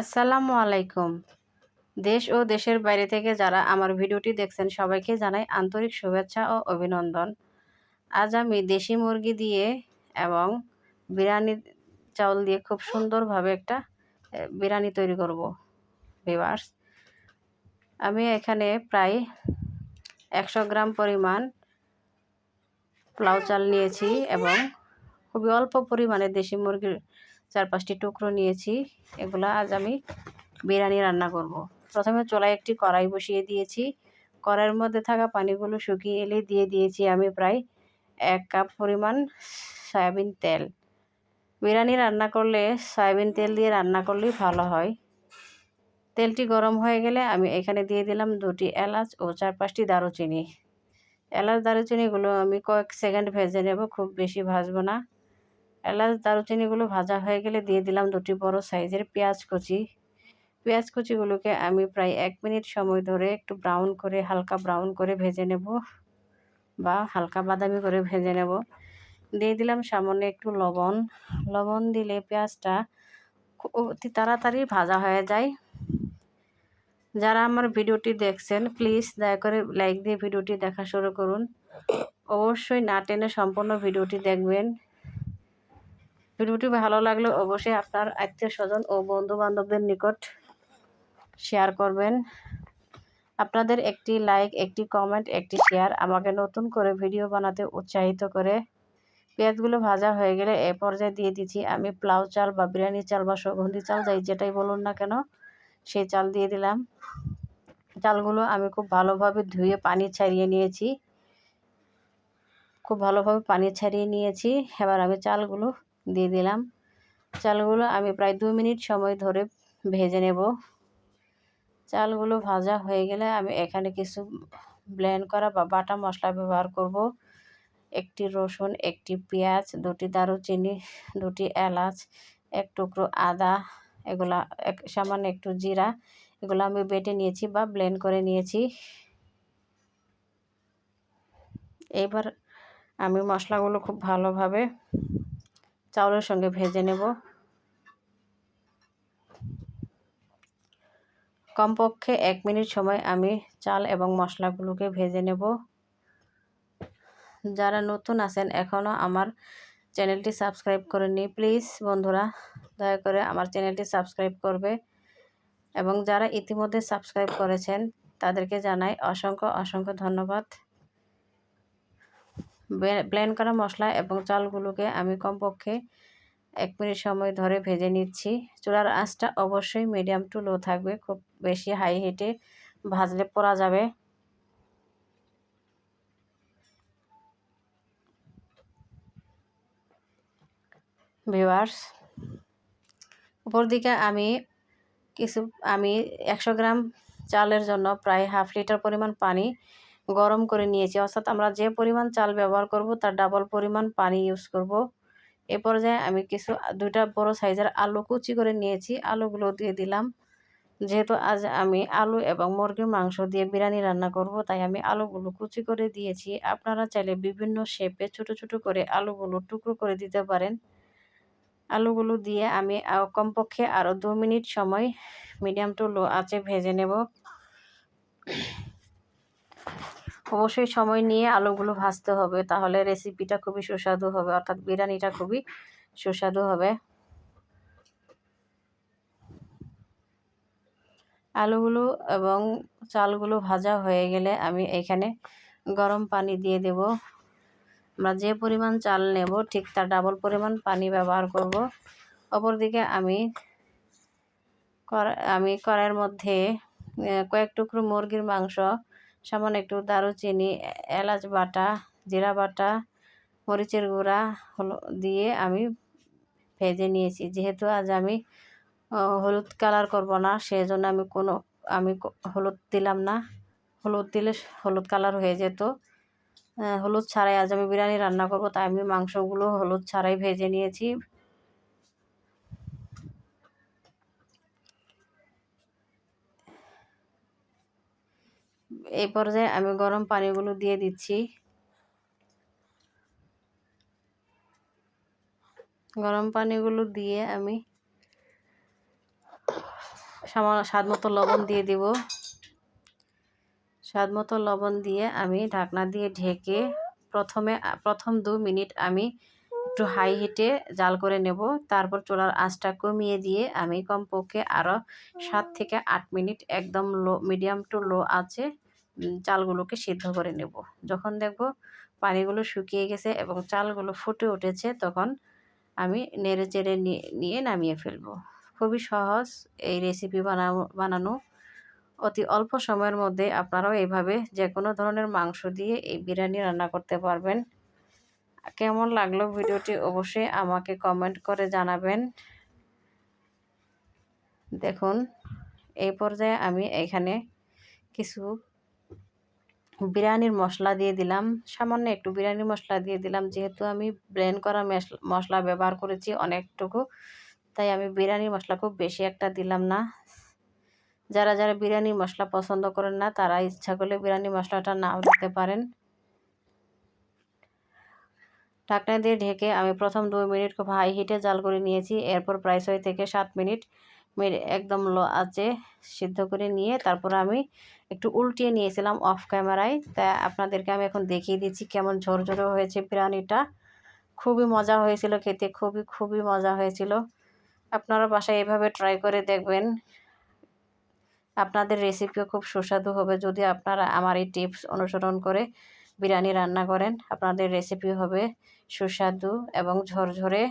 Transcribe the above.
আসসালামু আলাইকুম। দেশ ও দেশের বাইরে থেকে যারা আমার ভিডিওটি দেখছেন, সবাইকে জানাই আন্তরিক শুভেচ্ছা ও অভিনন্দন। আজ আমি দেশি মুরগি দিয়ে এবং বিরিয়ানি চাউল দিয়ে খুব সুন্দরভাবে একটা বিরিয়ানি তৈরি করব ভিভার্স আমি এখানে প্রায় একশো গ্রাম পরিমাণ পোলাও চাল নিয়েছি এবং খুবই অল্প পরিমাণে দেশি মুরগির চার পাঁচটি টুকরো নিয়েছি। এগুলো আজ আমি বিরিয়ানি রান্না করব। প্রথমে চোলায় একটি কড়াই বসিয়ে দিয়েছি। কড়াইয়ের মধ্যে থাকা পানিগুলো শুকিয়ে এলে দিয়ে দিয়েছি আমি প্রায় এক কাপ পরিমাণ সয়াবিন তেল। বিরিয়ানি রান্না করলে সয়াবিন তেল দিয়ে রান্না করলেই ভালো হয়। তেলটি গরম হয়ে গেলে আমি এখানে দিয়ে দিলাম দুটি এলাচ ও চার পাঁচটি দারুচিনি। এলাচ, দারুচিনিগুলো আমি কয়েক সেকেন্ড ভেজে নেব, খুব বেশি ভাজবো না। এলাচ, দারুচিনিগুলো ভাজা হয়ে গেলে দিয়ে দিলাম দুটি বড় সাইজের পেঁয়াজ কুচি। পেঁয়াজ কুচিগুলোকে আমি প্রায় এক মিনিট সময় ধরে একটু ব্রাউন করে, হালকা ব্রাউন করে ভেজে নেব বা হালকা বাদামি করে ভেজে নেব। দিয়ে দিলাম সামান্য একটু লবণ। লবণ দিলে পেঁয়াজটা অতি তাড়াতাড়ি ভাজা হয়ে যায়। যারা আমার ভিডিওটি দেখছেন, প্লিজ দয়া করে লাইক দিয়ে ভিডিওটি দেখা শুরু করুন। অবশ্যই না টেনে সম্পূর্ণ ভিডিওটি দেখবেন। ভিডিওটি ভালো লাগলে অবশ্যই আপনার আত্মীয় স্বজন ও বন্ধু বান্ধবদের নিকট শেয়ার করবেন। আপনাদের একটি লাইক একটি কমেন্ট একটি শেয়ার আমাকে নতুন করে ভিডিও বানাতে উৎসাহিত করে। পেঁয়াজগুলো ভাজা হয়ে গেলে এ পর্যায়ে দিয়ে দিচ্ছি আমি প্লাউ চাল বা বিরিয়ানি চাল বা সুগন্ধি চাল, যাই যেটাই বলুন না কেন, সেই চাল দিয়ে দিলাম। চালগুলো আমি খুব ভালোভাবে ধুয়ে পানি ছাড়িয়ে নিয়েছি। খুব ভালোভাবে পানি ছাড়িয়ে নিয়েছি। এবার আমি চালগুলো দিয়ে দিলাম। চালগুলো আমি প্রায় দু মিনিট সময় ধরে ভেজে নেব। চালগুলো ভাজা হয়ে গেলে আমি এখানে কিছু ব্লেন্ড করা বা বাটা মশলা ব্যবহার করব। একটি রসুন, একটি পেঁয়াজ, দুটি দারুচিনি, দুটি এলাচ, এক টুকরো আদা, এগুলা এক, সামান্য একটু জিরা, এগুলো আমি বেটে নিয়েছি বা ব্লেন্ড করে নিয়েছি। এবার আমি মশলাগুলো খুব ভালোভাবে চাউলের সঙ্গে ভেজে নেব। কমপক্ষে এক মিনিট সময় আমি চাল এবং মশলাগুলোকে ভেজে নেব। যারা নতুন আছেন এখনও আমার চ্যানেলটি সাবস্ক্রাইব করেননি, প্লিজ বন্ধুরা দয়া করে আমার চ্যানেলটি সাবস্ক্রাইব করবে এবং যারা ইতিমধ্যে সাবস্ক্রাইব করেছেন, তাদেরকে জানাই অসংখ্য অসংখ্য ধন্যবাদ। ব্লেন্ড করা মশলা এবং চালগুলোকে আমি কমপক্ষে এক মিনিট সময় ধরে ভেজে নিচ্ছি। চুলার আঁচটা অবশ্যই মিডিয়াম টু লো থাকবে। খুব বেশি হাই হিটে ভাজলে পড়া যাবে। ভিওয়ার্স উপর দিকে আমি কিছু, আমি একশো গ্রাম চালের জন্য প্রায় হাফ লিটার পরিমাণ পানি গরম করে নিয়েছি। অর্থাৎ আমরা যে পরিমাণ চাল ব্যবহার করব, তার ডাবল পরিমাণ পানি ইউজ করব। এ পর্যায়ে আমি কিছু, দুইটা বড় সাইজের আলু কুচি করে নিয়েছি। আলুগুলো দিয়ে দিলাম। যেহেতু আজ আমি আলু এবং মুরগির মাংস দিয়ে বিরিয়ানি রান্না করব, তাই আমি আলুগুলো কুচি করে দিয়েছি। আপনারা চাইলে বিভিন্ন শেপে ছোট ছোট করে আলুগুলো টুকরো করে দিতে পারেন। আলুগুলো দিয়ে আমি কমপক্ষে আরও দু মিনিট সময় মিডিয়াম টু লো আঁচে ভেজে নেব। অবশ্যই সময় নিয়ে আলুগুলো ভাজতে হবে। তাহলে রেসিপিটা খুবই সুস্বাদু হবে, অর্থাৎ বিরিয়ানিটা খুবই সুস্বাদু হবে। আলুগুলো এবং চালগুলো ভাজা হয়ে গেলে আমি এখানে গরম পানি দিয়ে দেব। আমরা যে পরিমাণ চাল নেব, ঠিক তার ডাবল পরিমাণ পানি ব্যবহার করব। অপরদিকে আমি আমি কড়াইয়ের মধ্যে কয়েক টুকরো মুরগির মাংস সামান্য একটু দারুচিনি, এলাচ বাটা, জিরা বাটা, মরিচের গুঁড়া হলো, দিয়ে আমি ভেজে নিয়েছি। যেহেতু আজ আমি হলুদ কালার করব না সেই জন্য আমি কোনো, আমি হলুদ দিলাম না। হলুদ দিলে হলুদ কালার হয়ে যেত। হলুদ ছাড়াই আজ আমি বিরিয়ানি রান্না করব, তাই আমি মাংসগুলো হলুদ ছাড়াই ভেজে নিয়েছি। এই পর্যায়ে আমি গরম পানিগুলো দিয়ে দিচ্ছি। গরম পানিগুলো দিয়ে আমি সামা স্বাদ মতো লবণ দিয়ে দিব। স্বাদ মতো লবণ দিয়ে আমি ঢাকনা দিয়ে ঢেকে প্রথমে, প্রথম দু মিনিট আমি একটু হাই হিটে জাল করে নেব। তারপর চুলার আঁচটা কমিয়ে দিয়ে আমি কমপক্ষে আরও সাত থেকে আট মিনিট একদম লো, মিডিয়াম টু লো আছে চালগুলোকে সিদ্ধ করে নেব। যখন দেখব পানিগুলো শুকিয়ে গেছে এবং চালগুলো ফুটে উঠেছে, তখন আমি নেড়ে চেড়ে নিয়ে নামিয়ে ফেলব। খুবই সহজ এই রেসিপি বানানো বানানো। অতি অল্প সময়ের মধ্যে আপনারাও এইভাবে যে কোনো ধরনের মাংস দিয়ে এই বিরিয়ানি রান্না করতে পারবেন। কেমন লাগল ভিডিওটি অবশ্যই আমাকে কমেন্ট করে জানাবেন। দেখুন, এই পর্যায়ে আমি এখানে কিছু বিরিয়ানির মশলা দিয়ে দিলাম। সামান্য একটু বিরিয়ানির মশলা দিয়ে দিলাম। যেহেতু আমি ব্লেন্ড করা মশলা ব্যবহার করেছি অনেকটুকু, তাই আমি বিরিয়ানির মশলা খুব বেশি একটা দিলাম না। যারা যারা বিরিয়ানি মশলা পছন্দ করেন না, তারা ইচ্ছা করলে বিরিয়ানি মশলাটা নাও দিতে পারেন। ঢাকনা দিয়ে ঢেকে আমি প্রথম দুই মিনিট খুব হাই হিটে জাল করে নিয়েছি। এরপর প্রায় ছয় থেকে সাত মিনিট একদম লো আছে সিদ্ধ করে নিয়ে তারপর আমি একটু উল্টিয়ে নিয়েছিলাম অফ ক্যামেরায় তা আপনাদেরকে আমি এখন দেখিয়ে দিচ্ছি কেমন ঝরঝরে হয়েছে বিরিয়ানিটা খুবই মজা হয়েছিল খেতে, খুবই খুবই মজা হয়েছিল। আপনারা বাসায় এভাবে ট্রাই করে দেখবেন। আপনাদের রেসিপিও খুব সুস্বাদু হবে যদি আপনারা আমার এই টিপস অনুসরণ করে বিরিয়ানি রান্না করেন। আপনাদের রেসিপি হবে। সুস্বাদু এবং ঝরঝরে